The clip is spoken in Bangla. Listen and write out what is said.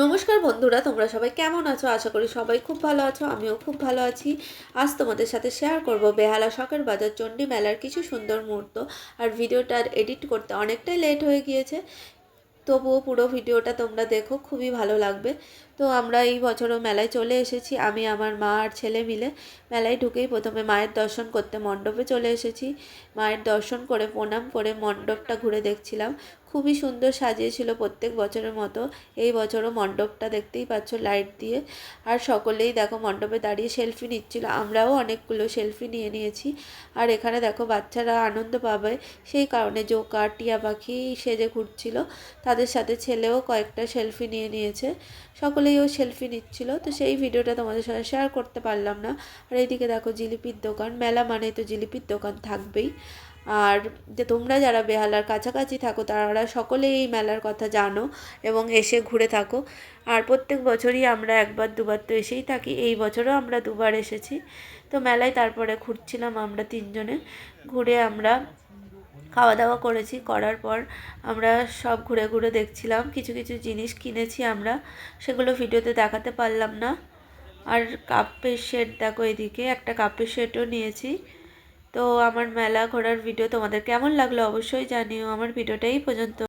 নমস্কার বন্ধুরা, তোমরা সবাই কেমন আছো? আশা করি সবাই খুব ভালো আছো, আমিও খুব ভালো আছি। আজ তোমাদের সাথে শেয়ার করব বেহালা শখের বাজার চণ্ডী মেলার কিছু সুন্দর মুহূর্ত আর ভিডিওটা এডিট করতে অনেকটাই লেট হয়ে গিয়েছে। তবুও পুরো ভিডিওটা তোমরা দেখো, খুবই ভালো লাগবে। তো আমরা এই বছরও মেলায় চলে এসেছি, আমি, আমার মা আর ছেলে মিলে মেলায় ঢুকেই প্রথমে মায়ের দর্শন করতে মণ্ডপে চলে এসেছি। মায়ের দর্শন করে, প্রণাম করে মণ্ডপটা ঘুরে দেখছিলাম। খুবই সুন্দর সাজিয়েছিল প্রত্যেক বছরের মতো। এই বছরও মণ্ডপটা দেখতেই পাচ্ছ লাইট দিয়ে। আর সকলেই দেখো মণ্ডপে দাঁড়িয়ে সেলফি নিচ্ছিল। আমরাও অনেকগুলো সেলফি নিয়ে নিয়েছি। আর এখানে দেখো বাচ্চারা আনন্দ পাবে। সেই কারণে জোকার টিয়া পাখি সেজে ঘুরছিল। তাদের সাথে ছেলেও কয়েকটা সেলফি নিয়ে নিয়েছে। সকলেই ও সেলফি নিচ্ছিল। তো সেই ভিডিওটা তোমাদের সাথে শেয়ার করতে পারলাম না। আর এইদিকে দেখো জিলিপির দোকান। মেলা মানে তো জিলিপির দোকান থাকবেই। আর যে তোমরা যারা বেহালার কাছাকাছি থাকো, তারা সকলেই এই মেলার কথা জানো এবং এসে ঘুরে থাকো। আর প্রত্যেক বছরই আমরা একবার, দুবার তো এসেই থাকি। এই বছরও আমরা দুবার এসেছি। তো মেলায় তারপরে ঘুরছিলাম আমরা তিনজনে। ঘুরে আমরা খাওয়া দাওয়া করেছি। করার পর আমরা সব ঘুরে ঘুরে দেখছিলাম। কিছু কিছু জিনিস কিনেছি আমরা। সেগুলো ভিডিওতে দেখাতে পারলাম না। আর কাপের সেট দেখো এদিকে। একটা কাপের সেটও নিয়েছি। তো আমার মেলা ঘোরার ভিডিও তোমাদের কেমন লাগল অবশ্যই জানিও। আমার ভিডিওটা এই পর্যন্ত।